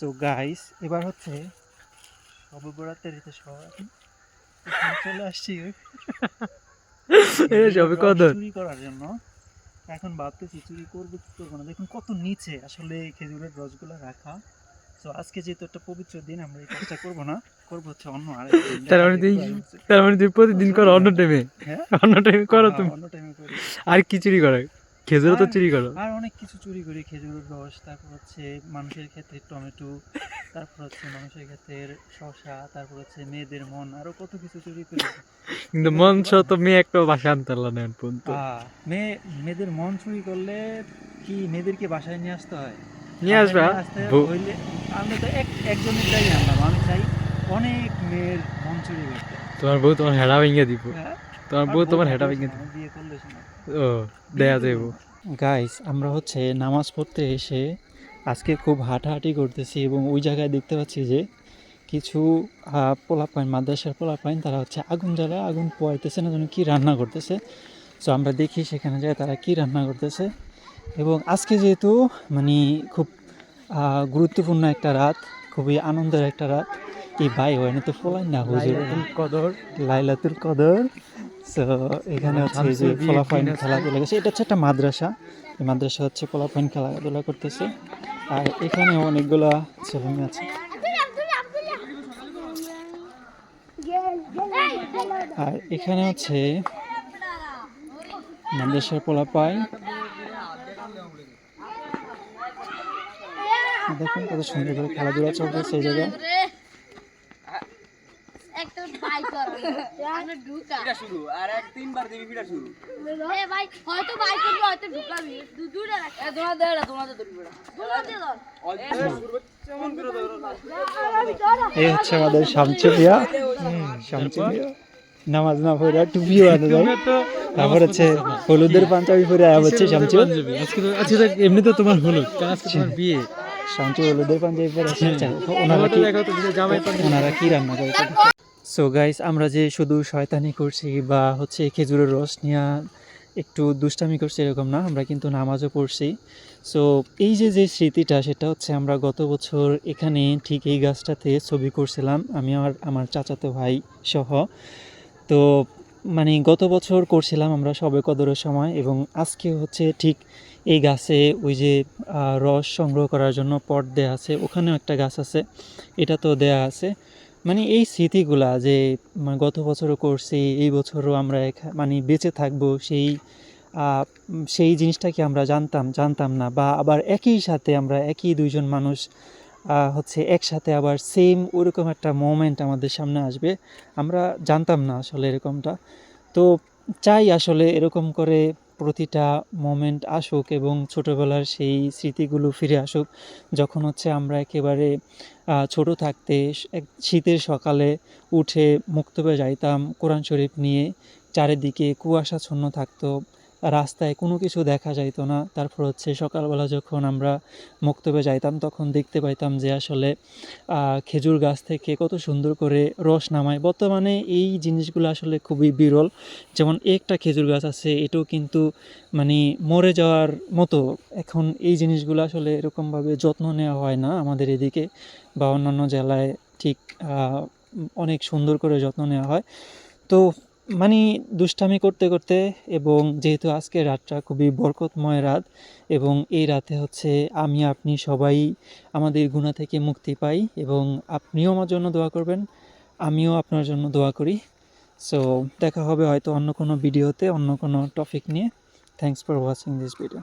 So guys এবার হচ্ছে নববরাতের ঋতু সবাই চলে আসছি। এই সবে কদর। চুরি করার জন্য। এখন ভাবতেছি চুরি করব কি করব না। দেখুন কত নিচে আসলে এই খেজুরের রসগুলো রাখা। তো আজকে যেহেতু একটা পবিত্র দিন আমরা এই কাজটা করব না। করব হচ্ছে অন্য আরেক। তার মানে তুই তার মানে তুই প্রতিদিন করো অন্য টাইমে হ্যাঁ? অন্য টাইমে করো হ্যাঁ, তুমি। অন্য টাইমে করি। আর কি চুরি করো খেজুরও তো চুরি করো। আর অনেক কিছু চুরি করি খেজুরের রস তারপর হচ্ছে মানুষের ক্ষেত্রে টমেটো তারপর হচ্ছে মানুষের ক্ষেত্রে শশা তারপর হচ্ছে মেয়েদের মন আরও কত কিছু চুরি করি। কিন্তু মন সহ তো মেয়ে একটা বাসা আনতে পারলা না পর্যন্ত। মেয়ে মেয়েদের মন চুরি করলে কি মেয়েদেরকে বাসায় নিয়ে আসতে হয়? নিয়ে আসবা? বাসায় হইলে আমরা তো এক একজনের চাই আনলাম আমি চাই অনেক মেয়ের মন চুরি করতে। তোমার বউ তোমার হেডা ভেঙে দিব। হ্যাঁ? তোমার বউ তোমার। ও দেয়া যাইব। গাইস আমরা হচ্ছে নামাজ পড়তে এসে আজকে খুব হাঁটাহাঁটি করতেছি এবং ওই জায়গায় দেখতে পাচ্ছি যে কিছু পোলাপাইন মাদ্রাসার পোলাপাইন তারা হচ্ছে আগুন জ্বালা আগুন পোয়াইতেছে না যেন কী রান্না করতেছে। সো আমরা দেখি সেখানে যায় তারা কী রান্না করতেছে। এবং আজকে যেহেতু মানে খুব গুরুত্বপূর্ণ একটা রাত খুবই আনন্দের একটা রাত। এই ভাই হয় না তো ফলাই না হুজুর। কদর। লাইলাতুল কদর। সো এখানে হচ্ছে এই যে পোলাপাইন খেলাধুলা করছে। এটা হচ্ছে একটা মাদ্রাসা। এই মাদ্রাসা হচ্ছে পোলাপাইন খেলাধুলা করতেছে। আর এখানে অনেকগুলা ছেলে মেয়ে আছে। আর এখানে হচ্ছে মাদ্রাসার পোলাপাই দেখুন কত সুন্দর করে খেলাধুলা চলতেছে এই জায়গায় একটা বাই করো আমরা ঢুকা। এটা শুরু আর এক তিনবার দিবি ফিটা শুরু। এ ভাই হয়তো বাই করব হয়তো ঢুকাবি। দুটা রাখ। এ তোমার দে এটা তোমার ধরবি বেটা দুটো দিয়ে দাও কেমন করে ধরো এই হচ্ছে আমাদের শামচুলিয়া। শামচুলিয়া। নামাজ না পড়ে টুপিও আনে যায় তারপর হচ্ছে হলুদের পাঞ্জাবি পরে আয়া হচ্ছে শামচু আজকে আজকে এমনি তো তোমার হলুদ আজকে তোমার বিয়ে। শামচু হলুদের পাঞ্জাবি পরে আসছে ওনারা কি ওনারা কি রান্না করে? সো গাইস আমরা যে শুধু শয়তানি করছি বা হচ্ছে খেজুরের রস নিয়ে একটু দুষ্টামি করছি এরকম না, আমরা কিন্তু নামাজও পড়ছি। সো এই যে যে স্মৃতিটা, সেটা হচ্ছে আমরা গত বছর এখানে ঠিক এই গাছটাতে ছবি করছিলাম, আমি আর আমার চাচাতো ভাই সহ। তো মানে গত বছর করছিলাম আমরা সবে কদরের সময় এবং আজকে হচ্ছে ঠিক এই গাছে ওই যে রস সংগ্রহ করার জন্য পট দেয়া আছে, ওখানেও একটা গাছ আছে, এটা তো দেয়া আছে। মানে এই স্মৃতিগুলা যে মানে গত বছরও করছি, এই বছরও আমরা মানে বেঁচে থাকব, সেই সেই জিনিসটাকে আমরা জানতাম জানতাম না। বা আবার একই সাথে আমরা একই দুইজন মানুষ হচ্ছে একসাথে আবার সেম ওরকম একটা মোমেন্ট আমাদের সামনে আসবে। আমরা জানতাম না আসলে এরকমটা। তো চাই আসলে এরকম করে প্রতিটা মোমেন্ট আসুক এবং ছোটোবেলার সেই স্মৃতিগুলো ফিরে আসুক, যখন হচ্ছে আমরা একেবারে ছোট থাকতে এক শীতের সকালে উঠে মুক্তবে যাইতাম, কোরআন শরীফ নিয়ে চারিদিকে কুয়াশাচ্ছন্ন থাকতো রাস্তায় কোনো কিছু দেখা যাইতো না। তারপর হচ্ছে সকালবেলা যখন আমরা মুক্তবে যাইতাম, তখন দেখতে পাইতাম যে আসলে খেজুর গাছ থেকে কত সুন্দর করে রস নামায়। বর্তমানে এই জিনিসগুলো আসলে খুবই বিরল। যেমন একটা খেজুর গাছ আছে, এটাও কিন্তু মানে মরে যাওয়ার মতো। এখন এই জিনিসগুলো আসলে এরকমভাবে যত্ন নেওয়া হয় না আমাদের এদিকে বা অন্যান্য জেলায়। ঠিক অনেক সুন্দর করে যত্ন নেওয়া হয়। তো মানে দুষ্টামি করতে করতে এবং যেহেতু আজকে রাতটা খুবই বরকতময় রাত এবং এই রাতে হচ্ছে আমি, আপনি সবাই আমাদের গুণা থেকে মুক্তি পাই এবং আপনিও আমার জন্য দোয়া করবেন, আমিও আপনার জন্য দোয়া করি। সো দেখা হবে হয়তো অন্য কোনো ভিডিওতে, অন্য কোনো টপিক নিয়ে। Thanks for watching this video